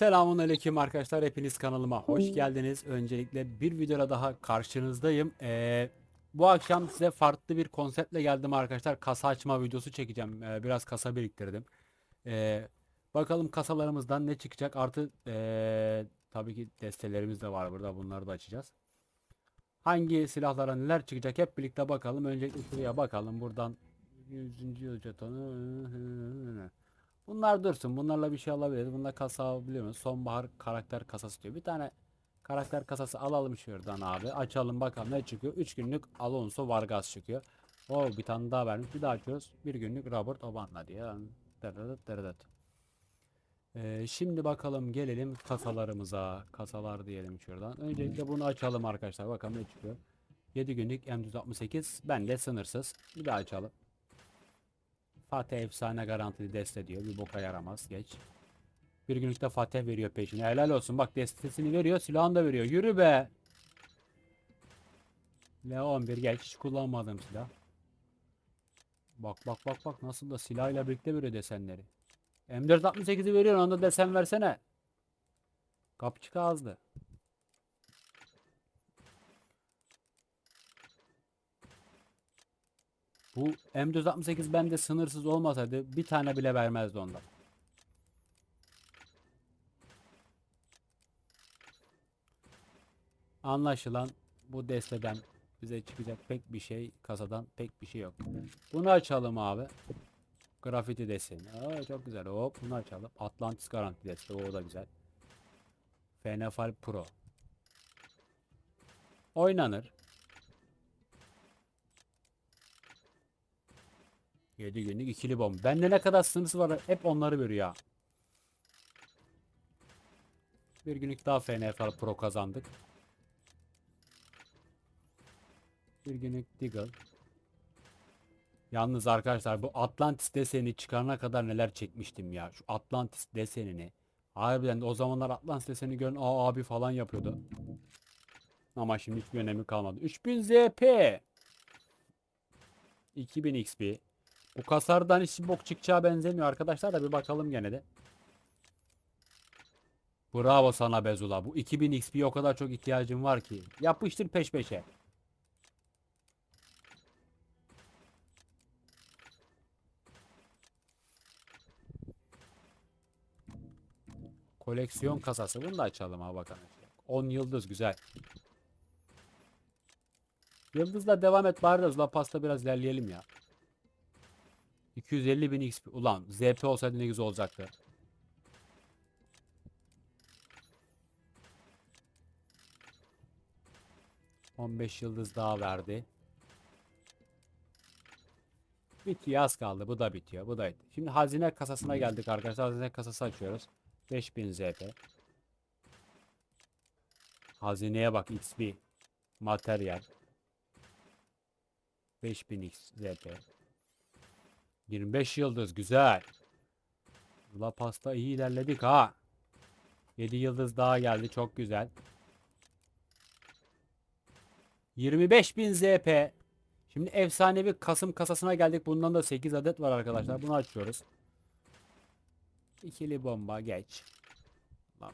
Selamun aleyküm arkadaşlar hepiniz kanalıma hoş geldiniz. Öncelikle bir videoda daha karşınızdayım. Ee, bu akşam size farklı bir konseptle geldim arkadaşlar. Kasa açma videosu çekeceğim. Ee, biraz kasa biriktirdim. Ee, bakalım kasalarımızdan ne çıkacak. Artı ee, tabii ki destelerimiz de var burada. Bunları da açacağız. Hangi silahlara neler çıkacak hep birlikte bakalım. Öncelikle şuraya bakalım. Buradan 100. yıl jetonu Bunlar dursun. Bunlarla bir şey alabiliriz. Bunda kasa alabiliyor muyuz? Sonbahar karakter kasası diyor. Bir tane karakter kasası alalım şuradan abi. Açalım bakalım ne çıkıyor. 3 günlük Alonso Vargas çıkıyor. O bir tane daha vermiş. Bir daha açıyoruz. Bir günlük Robert Obama diyor. Dırırıt dırırıt. Ee, şimdi bakalım gelelim kasalarımıza. Kasalar diyelim şuradan. Öncelikle bunu açalım arkadaşlar. Bakalım ne çıkıyor. 7 günlük M168. Ben de sınırsız. Bir daha açalım. Fatih efsane garantili deste diyor. Bir boka yaramaz. Geç. Bir günlükte Fatih veriyor peşine. Helal olsun. Bak destesini veriyor. Silahını da veriyor. Yürü be. L11 geç. Hiç kullanmadığım silah. Bak bak bak bak. Nasıl da silahıyla birlikte veriyor desenleri. M468'i veriyor. Onda desen versene. Kapçık ağızlı. Bu M468 bende sınırsız olmasaydı bir tane bile vermezdi ondan. Anlaşılan bu desteden bize çıkacak pek bir şey kasadan pek bir şey yok. Bunu açalım abi. Grafiti deseni. Aa, çok güzel. Hop bunu açalım. Atlantis garanti deste. O da güzel. Fenefal Pro. Oynanır. 7 günlük ikili bomba. Bende ne kadar sınırsız var hep onları veriyor. Bir günlük daha FNFL Pro kazandık. Bir günlük Deagle. Yalnız arkadaşlar bu Atlantis deseni çıkarana kadar neler çekmiştim ya. Şu Atlantis desenini. Harbiden de o zamanlar Atlantis deseni gören aa abi falan yapıyordu. Ama şimdi hiçbir önemi kalmadı. 3000 ZP. 2000 XP. Bu kasardan hiç bok çıkacağı benzemiyor arkadaşlar da bir bakalım gene de. Bravo sana Bezula. Bu 2000 XP'ye o kadar çok ihtiyacım var ki. Yapıştır peş peşe. Koleksiyon kasası. Bunu da açalım ha bakalım. 10 yıldız güzel. Yıldızla devam et bari de Zula Pasta biraz ilerleyelim ya. 250 bin XP. Ulan ZP olsaydı ne güzel olacaktı. ...15 yıldız daha verdi. Bitiyor az kaldı. Bu da bitiyor. Bu da bitiyor. Şimdi hazine kasasına geldik arkadaşlar. Hazine kasası açıyoruz. 5000 ZP. Hazineye bak XP. Materyal. 5000 X ZP. 25 yıldız güzel. La pasta iyi ilerledik ha. 7 yıldız daha geldi çok güzel. 25.000 ZP. Şimdi efsanevi Kasım kasasına geldik. Bundan da 8 adet var arkadaşlar. Bunu açıyoruz. İkili bomba geç. Lan.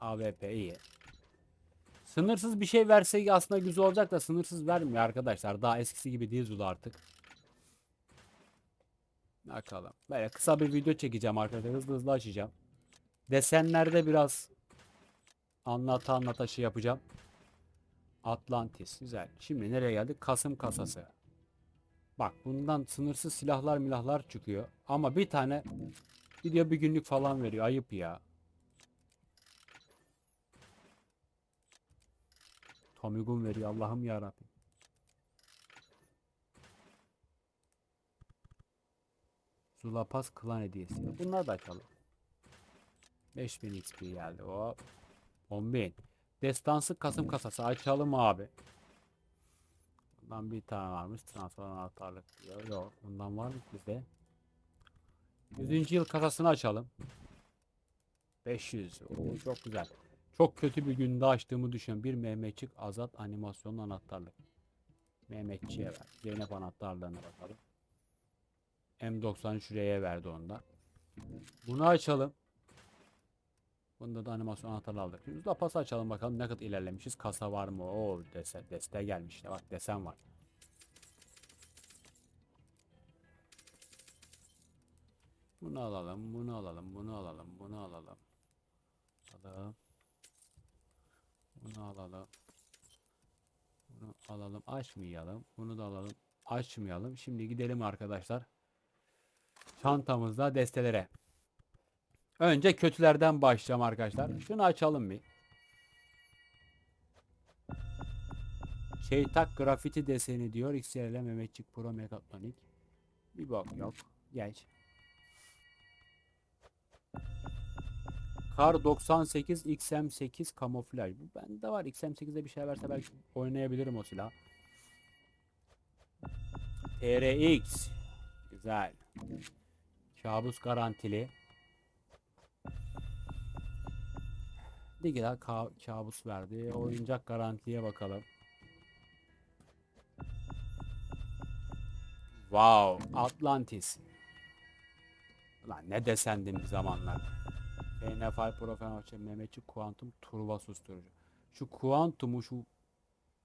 AWP iyi. Sınırsız bir şey verse aslında güzel olacak da sınırsız vermiyor arkadaşlar. Daha eskisi gibi değil Zula artık. Bakalım. Böyle kısa bir video çekeceğim arkadaşlar. Hızlı hızlı açacağım. Desenlerde biraz anlata anlata şey yapacağım. Atlantis. Güzel. Şimdi nereye geldik? Kasım kasası. Bak bundan sınırsız silahlar milahlar çıkıyor. Ama bir tane video bir günlük falan veriyor. Ayıp ya. Tomigun veriyor. Allah'ım yarabbim. Zulapas klan hediyesi. Bunları da açalım. 5000 XP geldi. Hop. 10.000. Destansı Kasım kasası açalım abi. Bundan bir tane varmış. Transfer anahtarlık diyor. Yok. Bundan var mı bizde? 100. yıl kasasını açalım. 500. Oo, çok güzel. Çok kötü bir günde açtığımı düşünüyorum. Bir Mehmetçik Azat animasyonlu anahtarlık. Mehmetçiye ver. Zeynep anahtarlarına bakalım. M90 şuraya verdi onda. Bunu açalım. Bunda da animasyon anahtarı aldık. Şimdi lapası açalım bakalım ne kadar ilerlemişiz. Kasa var mı? Oo dese, deste gelmiş. Bak desen var. Bunu alalım, bunu alalım, bunu alalım, bunu alalım. Alalım. Bunu alalım. Bunu alalım, açmayalım. Bunu da alalım, açmayalım. Şimdi gidelim arkadaşlar. Çantamızda destelere. Önce kötülerden başlayalım arkadaşlar. Şunu açalım bir. Şeytak grafiti deseni diyor. XRL Mehmetçik Pro Mekatronik. Bir bak yok. Geç. Kar 98 XM8 kamuflaj. Bu bende var. XM8'de bir şey verse belki oynayabilirim o silah. TRX. Güzel. Kabus garantili. Digital ka kabus verdi. Oyuncak garantiye bakalım. Wow, Atlantis. Lan ne desendim bir zamanlar. NFL Pro Fenerbahçe Mehmetçik Kuantum Turbo susturucu. Şu Kuantum'u şu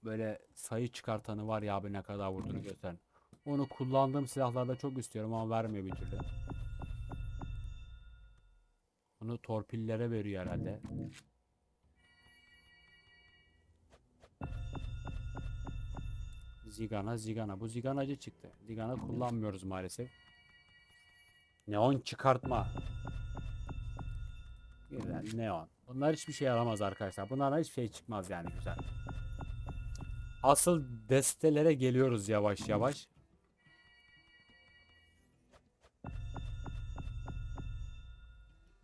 böyle sayı çıkartanı var ya abi ne kadar vurduğunu gösteren. Onu kullandığım silahlarda çok istiyorum ama vermiyor bir türlü. Onu torpillere veriyor herhalde. Zigana Zigana. Bu Ziganacı çıktı. Zigana kullanmıyoruz maalesef. Neon çıkartma. Güzel neon. Bunlar hiçbir şey yaramaz arkadaşlar. Bunlardan hiçbir şey çıkmaz yani güzel. Asıl destelere geliyoruz yavaş yavaş.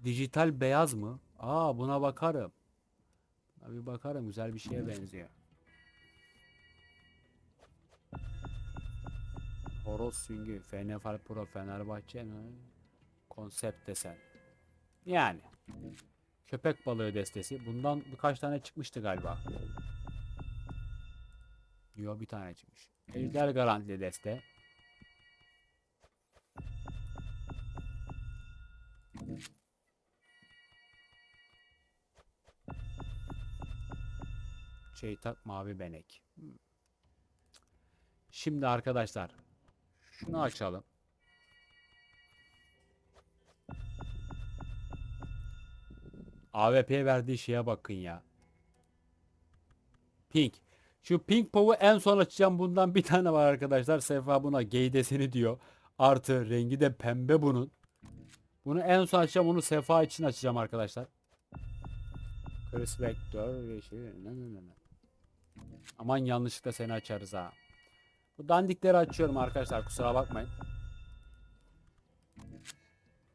Dijital beyaz mı? Aa buna bakarım. Buna Bir bakarım güzel bir şeye benziyor. Horoz süngü, FNFL Pro, Fenerbahçe mi? Konsept desen. Yani. Köpek balığı destesi. Bundan birkaç tane çıkmıştı galiba. Yok bir tane çıkmış. Ejder garantili deste. Şeytak mavi benek. Şimdi arkadaşlar şunu açalım. AWP'ye verdiği şeye bakın ya. Pink. Şu Pink Pov'u en son açacağım. Bundan bir tane var arkadaşlar. Sefa buna gay deseni diyor. Artı rengi de pembe bunun. Bunu en son açacağım. Onu Sefa için açacağım arkadaşlar. Chris Vector. yeşil, ne, ne, ne, ne. Aman yanlışlıkla seni açarız ha. Bu dandikleri açıyorum arkadaşlar. Kusura bakmayın.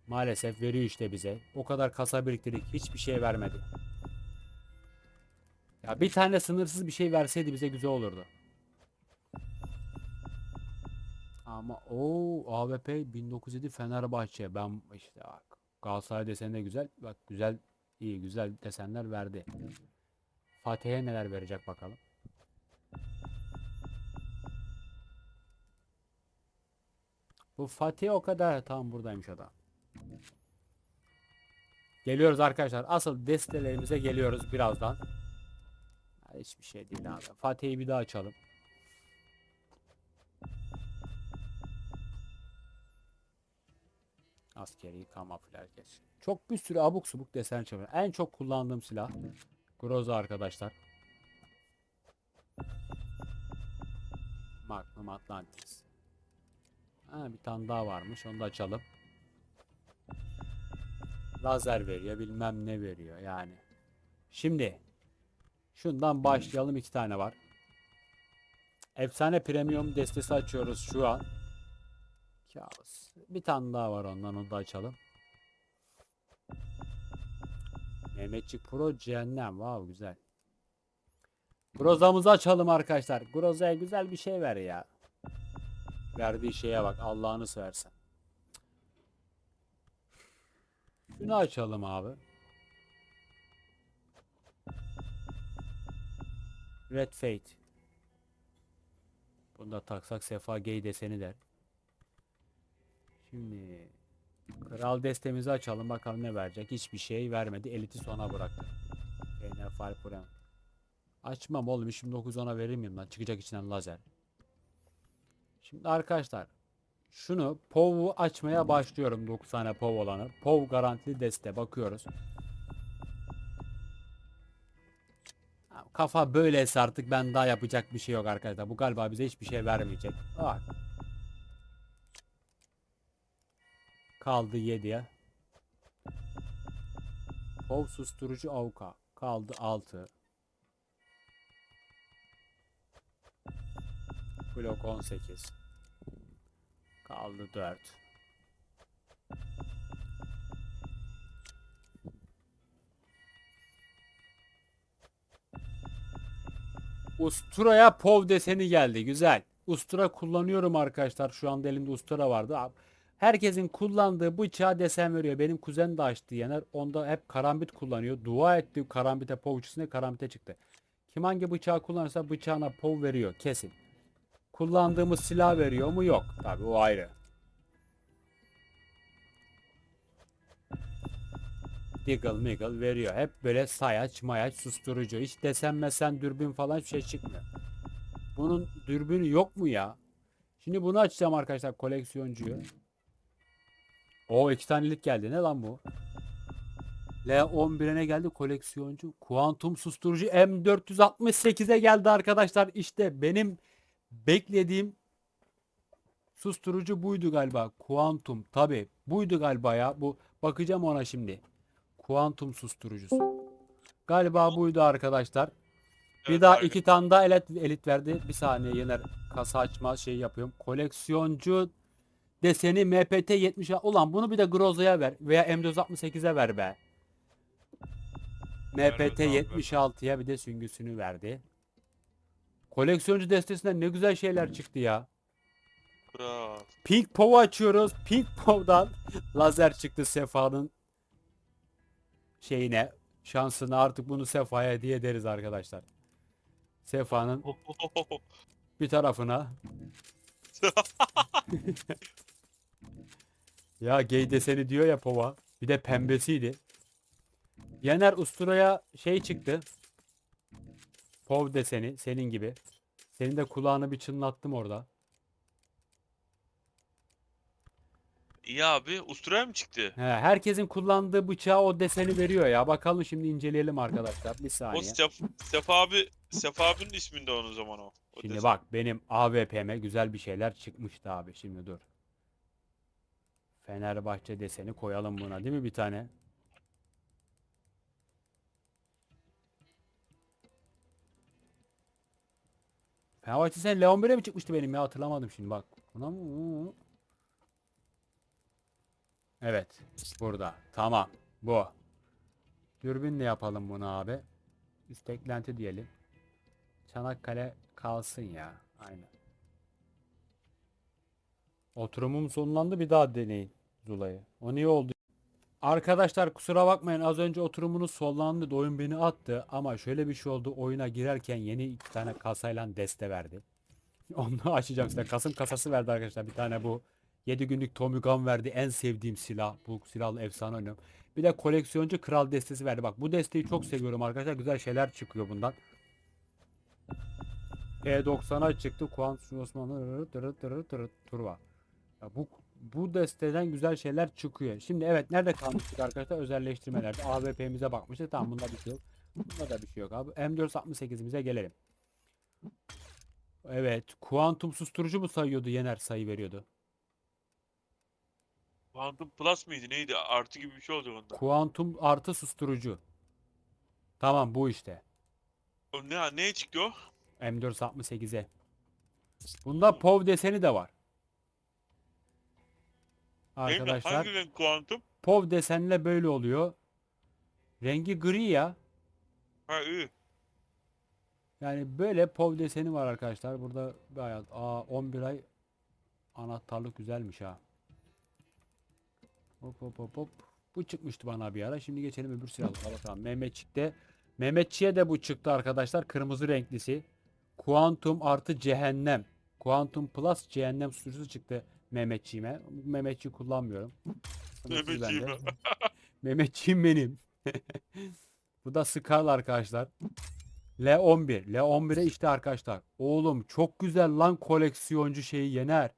Maalesef veriyor işte bize. O kadar kasa biriktirdik. Hiçbir şey vermedi. Ya bir tane sınırsız bir şey verseydi bize güzel olurdu. Ama o AWP 1907 Fenerbahçe. Ben işte bak. Galatasaray deseni de güzel. Bak güzel iyi güzel desenler verdi. Fatih'e neler verecek bakalım. Bu Fatih o kadar tam buradaymış adam. Geliyoruz arkadaşlar. Asıl destelerimize geliyoruz birazdan. Hiçbir şey değil abi. Fatih'i bir daha açalım. Askeri kamuflaj geç. Çok bir sürü abuk subuk desen çıkıyor. En çok kullandığım silah Groza arkadaşlar. Magnum Atlantis. Ha, bir tane daha varmış. Onu da açalım. Lazer veriyor. Bilmem ne veriyor yani. Şimdi şundan başlayalım. iki tane var. Efsane premium destesi açıyoruz şu an. Kabus. Bir tane daha var ondan. Onu da açalım. Mehmetçik Pro Cehennem. Wow güzel. Groza'mızı açalım arkadaşlar. Groza'ya güzel bir şey ver ya. Verdiği şeye bak Allah'ını seversen. Şunu açalım abi. Red Fate. Bunu da taksak Sefa Gay deseni der. Şimdi Kral destemizi açalım bakalım ne verecek. Hiçbir şey vermedi. Eliti sona bıraktı. NFL Prem. Açmam oğlum. Şimdi 9 ona verir miyim lan? Çıkacak içinden lazer. Şimdi arkadaşlar şunu POV'u açmaya başlıyorum 9 tane POV olanı. POV garantili deste bakıyoruz. Kafa böyleyse artık ben daha yapacak bir şey yok arkadaşlar. Bu galiba bize hiçbir şey vermeyecek. Bak. Kaldı 7'ye. POV susturucu avuka. Kaldı 6. Blok 18. Kaldı 4. Ustura'ya POV deseni geldi. Güzel. Ustura kullanıyorum arkadaşlar. Şu anda elimde Ustura vardı. Herkesin kullandığı bıçağa desen veriyor. Benim kuzen de açtı Yener. Onda hep karambit kullanıyor. Dua etti karambite POV içinde karambite çıktı. Kim hangi bıçağı kullanırsa bıçağına POV veriyor. Kesin. Kullandığımız silah veriyor mu? Yok. Tabi o ayrı. Deagle Miggle veriyor. Hep böyle sayaç mayaç susturucu. Hiç desen mesen dürbün falan hiçbir şey çıkmıyor. Bunun dürbünü yok mu ya? Şimdi bunu açacağım arkadaşlar koleksiyoncuyu. O iki tanelik geldi. Ne lan bu? L11'e ne geldi? Koleksiyoncu. Kuantum susturucu M468'e geldi arkadaşlar. İşte benim beklediğim susturucu buydu galiba. Kuantum. Tabi buydu galiba ya. Bu bakacağım ona şimdi. Kuantum susturucusu. Galiba buydu arkadaşlar. Bir Evet, daha aynen. iki tane daha elit, elit verdi. Bir saniye yine kasa açma şey yapıyorum. Koleksiyoncu deseni MPT 70 ulan bunu bir de Groza'ya ver veya M468'e ver be. MPT bakalım, ver. 76'ya bir de süngüsünü verdi. Koleksiyoncu destesinden ne güzel şeyler çıktı ya. Kral. Pink Pov'u açıyoruz. Pink Pov'dan lazer çıktı Sefa'nın şeyine şansına artık bunu Sefa'ya hediye ederiz arkadaşlar. Sefa'nın bir tarafına ya gay deseni diyor ya Pova. Bir de pembesiydi. Yener Ustura'ya şey çıktı. Pov deseni senin gibi. Senin de kulağını bir çınlattım orada. İyi abi. Usturaya mı çıktı? He, herkesin kullandığı bıçağı o deseni veriyor ya. Bakalım şimdi inceleyelim arkadaşlar. Bir O saniye. Sef, Sefa abi Sefa abinin isminde onun zaman o. o Şimdi desen. bak benim AWP'me güzel bir şeyler çıkmıştı abi. Şimdi dur. Fenerbahçe deseni koyalım buna değil mi bir tane? Fenerbahçe sen Leon 1'e mi çıkmıştı benim ya hatırlamadım şimdi bak. Buna mı? Evet burada tamam bu. Dürbünle yapalım bunu abi. Üst eklenti diyelim. Çanakkale kalsın ya. Aynen. Oturumum sonlandı bir daha deneyin Zula'yı. O niye oldu? Arkadaşlar kusura bakmayın az önce oturumunuz sonlandı. Oyun beni attı ama şöyle bir şey oldu. Oyuna girerken yeni iki tane kasayla deste verdi. Onu açacağım size. Kasım kasası verdi arkadaşlar. Bir tane bu 7 günlük Tommy Gun verdi. En sevdiğim silah. Bu silahla efsane oynuyorum. Bir de koleksiyoncu kral destesi verdi. Bak bu desteği çok seviyorum arkadaşlar. Güzel şeyler çıkıyor bundan. P90'a çıktı. Kuantum Osmanlı turva. Ya bu bu desteden güzel şeyler çıkıyor. Şimdi evet nerede kalmıştık arkadaşlar? Özelleştirmelerde. AWP'mize bakmıştık. Tamam bunda bir şey yok. Bunda da bir şey yok abi. M468'imize gelelim. Evet. Kuantum susturucu mu sayıyordu? Yener sayı veriyordu. Quantum Plus mıydı neydi? Artı gibi bir şey olacak onda. Kuantum artı susturucu. Tamam bu işte. O ne, neye çıktı o? M468'e. Bunda POV deseni de var. Arkadaşlar Hangi renk Quantum? POV desenle böyle oluyor. Rengi gri ya. Ha iyi. Yani böyle POV deseni var arkadaşlar. Burada bayağı aa 11 ay anahtarlık güzelmiş ha. Hop hop hop hop. Bu çıkmıştı bana bir ara. Şimdi geçelim öbür silahlara bakalım. Mehmetçik'te Mehmetçiğe de bu çıktı arkadaşlar. Kırmızı renklisi. Kuantum artı cehennem. Kuantum Plus cehennem susturucusu çıktı. Mehmetçiğime. Mehmetçi kullanmıyorum. Mehmetçiğime. Mehmetçiğim benim. Bu da Scarl arkadaşlar. L11. L11'e işte arkadaşlar. Oğlum çok güzel lan koleksiyoncu şeyi yener.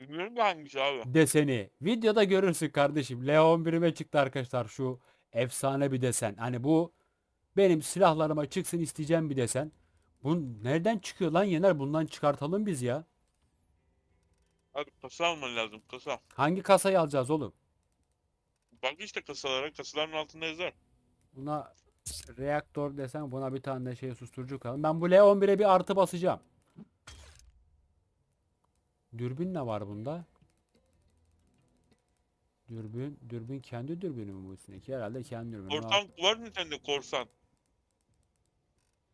Bilmiyorum ki hangisi abi. Deseni. Videoda görürsün kardeşim. L11'ime çıktı arkadaşlar şu efsane bir desen. Hani bu benim silahlarıma çıksın isteyeceğim bir desen. Bu nereden çıkıyor lan Yener? Bundan çıkartalım biz ya. Abi kasa alman lazım kasa. Hangi kasayı alacağız oğlum? Bak işte kasalara kasaların altında yazar. Buna reaktör desen buna bir tane de şey susturucu kalın. Ben bu L11'e bir artı basacağım. Dürbün ne var bunda? Dürbün, dürbün kendi dürbünü mü bu üstündeki? Herhalde kendi dürbünü. Korsan var mı sende korsan?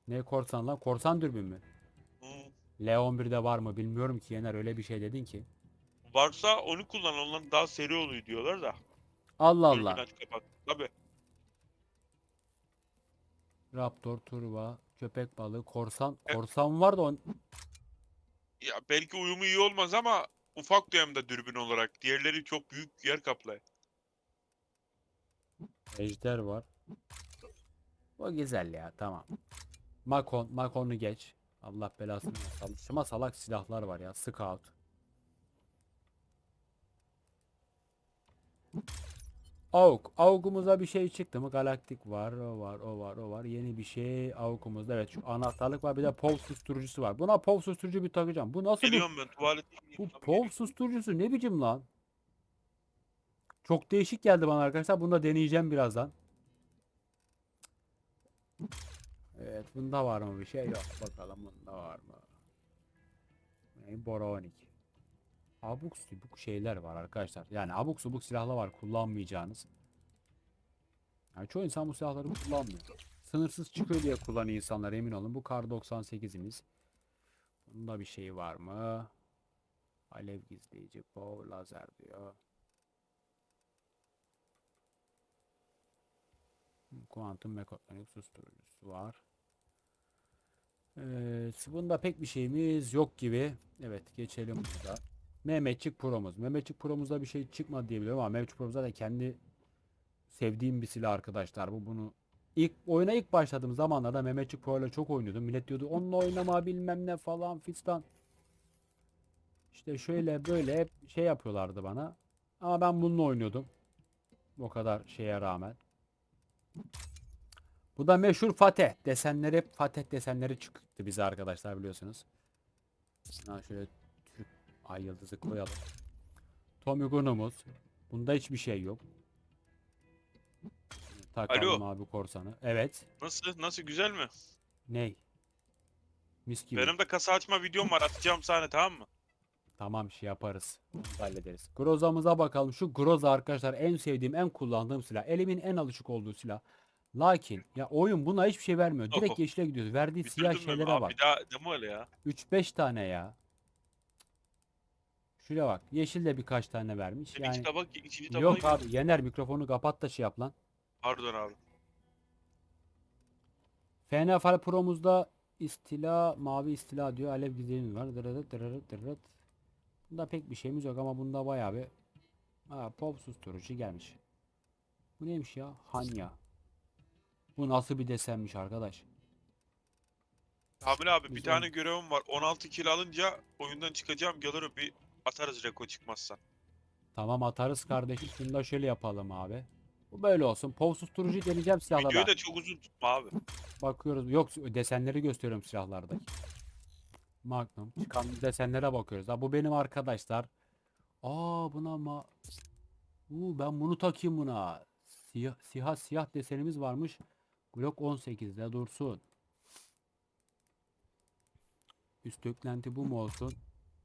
Ne korsan lan? Korsan dürbün mü? Hı. L11'de var mı bilmiyorum ki Yener öyle bir şey dedin ki. Varsa onu kullan onların daha seri oluyor diyorlar da. Allah Allah. aç kapat. Tabi. Raptor, turba, köpek balığı, korsan. E- Korsan var da on... Ya belki uyumu iyi olmaz ama ufak dönemde dürbün olarak. Diğerleri çok büyük yer kaplay. Ejder var. O güzel ya tamam. Makon, Makon'u geç. Allah belasını versin. Şuma salak silahlar var ya. Scout. Auk. Auk'umuza bir şey çıktı mı? Galaktik var, o var, o var, o var. Yeni bir şey Auk'umuzda. Evet şu anahtarlık var. Bir de POV susturucusu var. Buna POV susturucu bir takacağım. Bu nasıl bir Geliyorum ben tuvalete. bu POV susturucusu ne biçim lan? Çok değişik geldi bana arkadaşlar. Bunu da deneyeceğim birazdan. Evet, bunda var mı bir şey? Yok. Bakalım bunda var mı? Ne? Boronik. Abuk subuk şeyler var arkadaşlar. Yani abuk subuk silahlar var kullanmayacağınız. Yani çoğu insan bu silahları kullanmıyor. Sınırsız çıkıyor diye kullanıyor insanlar emin olun. Bu kar 98'imiz. Bunda bir şey var mı? Alev gizleyici, bow, lazer diyor. Kuantum mekatronik susturucusu var. Evet, bunda pek bir şeyimiz yok gibi. Evet, geçelim burada. Mehmetçik Pro'muz. Mehmetçik Pro'muzda bir şey çıkmadı diye biliyorum ama Mehmetçik Pro'muzda da kendi sevdiğim bir silah arkadaşlar. Bu bunu ilk oyuna ilk başladığım zamanlarda Mehmetçik Pro ile çok oynuyordum. Millet diyordu onunla oynama bilmem ne falan fistan. İşte şöyle böyle hep şey yapıyorlardı bana. Ama ben bununla oynuyordum. O kadar şeye rağmen. Bu da meşhur Fateh. Desenleri hep Fateh desenleri çıktı bize arkadaşlar biliyorsunuz. Ha şöyle Türk ay yıldızı koyalım. Tommy Gunn'umuz. Bunda hiçbir şey yok. Takalım abi korsanı. Evet. Nasıl? Nasıl güzel mi? Ney? Mis gibi. Benim de kasa açma videom var atacağım sana tamam mı? Tamam şey yaparız. Hallederiz. Groza'mıza bakalım. Şu Groza arkadaşlar en sevdiğim, en kullandığım silah. Elimin en alışık olduğu silah. Lakin ya oyun buna hiçbir şey vermiyor. Direkt Oho. yeşile gidiyoruz. Verdiği siyah şeylere Abi bak. bir daha deme öyle ya. 3-5 tane ya. Şuraya bak. Yeşil de birkaç tane vermiş. Yani kitaba, ikinci kitaba yok abi. Yener mikrofonu kapat da şey yap lan. Pardon abi. FNFL Pro'muzda istila, mavi istila diyor. Alev gizliliğimiz var. Dırırıt dırırıt dırırıt. Bunda pek bir şeyimiz yok ama bunda bayağı bir ha, pop susturucu gelmiş. Bu neymiş ya? Hanya. Bu nasıl bir desenmiş arkadaş? Kamil abi bir Güzel. tane görevim var. 16 kill alınca oyundan çıkacağım. Gelirim bir atarız reko çıkmazsa. Tamam atarız kardeşim. Şunu da şöyle yapalım abi. Bu böyle olsun. Pov susturucu deneyeceğim silahlara. Videoyu da çok uzun tutma abi. Bakıyoruz. Yok desenleri gösteriyorum silahlardaki. Magnum. Çıkan desenlere bakıyoruz. Ha, bu benim arkadaşlar. Aa buna ma... Uu, ben bunu takayım buna. Siyah, siyah siyah desenimiz varmış. Glock 18'de dursun. Üst eklenti bu mu olsun?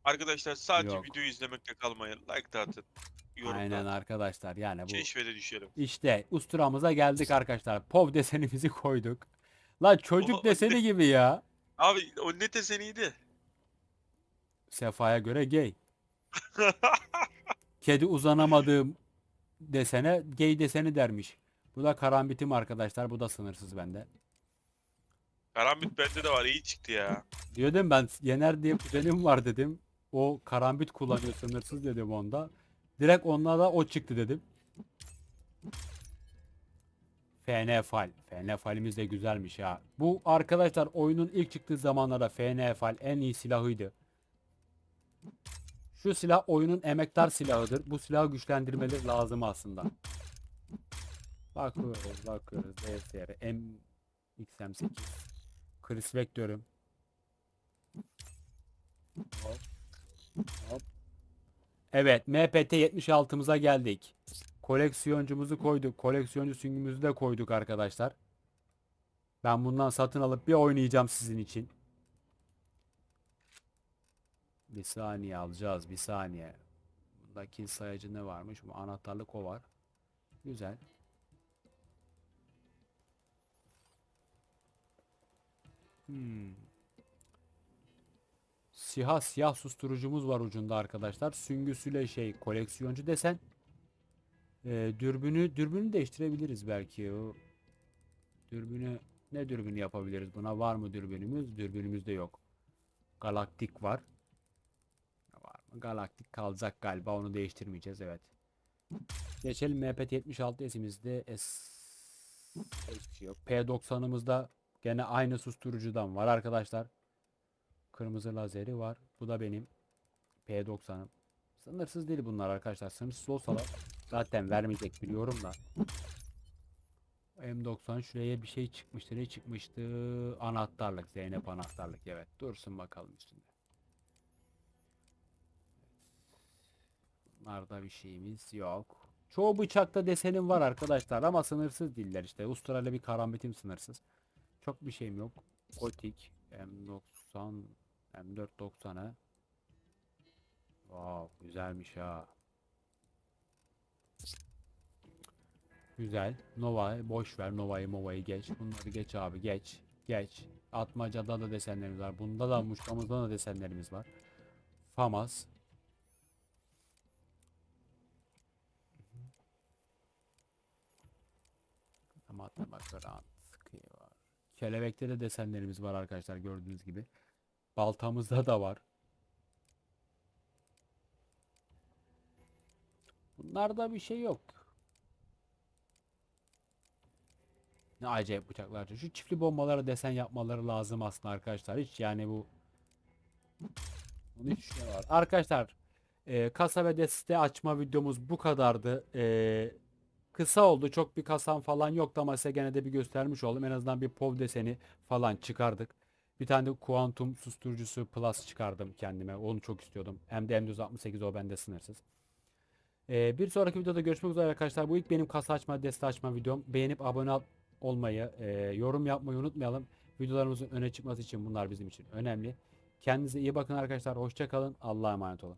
Arkadaşlar sadece Yok. videoyu izlemekle kalmayın. Like da atın. Yorumda. Aynen arkadaşlar. Yani bu Keşfede düşelim. işte usturamıza geldik arkadaşlar. Pov desenimizi koyduk. Lan çocuk Oha, deseni gibi ya. Abi o ne deseniydi? Sefa'ya göre gay. Kedi uzanamadığım desene gay deseni dermiş. Bu da karambitim arkadaşlar. Bu da sınırsız bende. Karambit bende de var iyi çıktı ya. Diyordum ben Yener diye kuzenim var dedim. O karambit kullanıyor sınırsız dedim onda. Direkt onunla da o çıktı dedim. FN fal. FN falimiz de güzelmiş ha. Bu arkadaşlar oyunun ilk çıktığı zamanlarda FN fal en iyi silahıydı. Şu silah oyunun emektar silahıdır. Bu silahı güçlendirmeleri lazım aslında. Bakıyoruz, bakıyoruz. DSR, M XM8. Chris Vector'üm. Hop. Hop. Evet, MPT 76'mıza geldik. Koleksiyoncumuzu koyduk. Koleksiyoncu süngümüzü de koyduk arkadaşlar. Ben bundan satın alıp bir oynayacağım sizin için. Bir saniye alacağız. Bir saniye. Bundaki sayacı ne varmış? Bu anahtarlık o var. Güzel. Hmm. Siyah siyah susturucumuz var ucunda arkadaşlar. Süngüsüyle şey koleksiyoncu desen. Ee, dürbünü dürbünü değiştirebiliriz belki. O dürbünü ne dürbünü yapabiliriz? Buna var mı dürbünümüz? Dürbünümüz de yok. Galaktik var. Var mı? Galaktik kalacak galiba. Onu değiştirmeyeceğiz. Evet. Geçelim MPT 76 S'imizde S hiçbir yok. P90'ımızda gene aynı susturucudan var arkadaşlar. Kırmızı lazeri var. Bu da benim P90'ım. Sınırsız değil bunlar arkadaşlar. Sınırsız olsalar zaten vermeyecek biliyorum da. M90 şuraya bir şey çıkmıştı. Ne çıkmıştı? Anahtarlık. Zeynep anahtarlık. Evet. Dursun bakalım üstünde. Bunlarda bir şeyimiz yok. Çoğu bıçakta desenim var arkadaşlar ama sınırsız değiller işte. Usturayla bir karambitim sınırsız. Çok bir şeyim yok. Gotik M90 M490'a Wow, güzelmiş ha. Güzel. Nova boş ver. Nova'yı Mova'yı geç. Bunları geç abi geç. Geç. Atmaca'da da desenlerimiz var. Bunda da Muş'tamızda da desenlerimiz var. Famas. Ama bak var. Kelebekte de desenlerimiz var arkadaşlar gördüğünüz gibi. Baltamızda da var. Bunlarda bir şey yok. Ne acayip bıçaklar. Şu çiftli bombalara desen yapmaları lazım aslında arkadaşlar. Hiç yani bu bunun hiç şey var. Arkadaşlar e, kasa ve deste açma videomuz bu kadardı. E, kısa oldu. Çok bir kasam falan yoktu ama size gene de bir göstermiş oldum. En azından bir POV deseni falan çıkardık. Bir tane de kuantum susturucusu plus çıkardım kendime. Onu çok istiyordum. Hem de M268 o bende sınırsız. Ee, bir sonraki videoda görüşmek üzere arkadaşlar. Bu ilk benim kasa açma, deste açma videom. Beğenip abone ol- olmayı, e, yorum yapmayı unutmayalım. Videolarımızın öne çıkması için bunlar bizim için önemli. Kendinize iyi bakın arkadaşlar. Hoşça kalın. Allah'a emanet olun.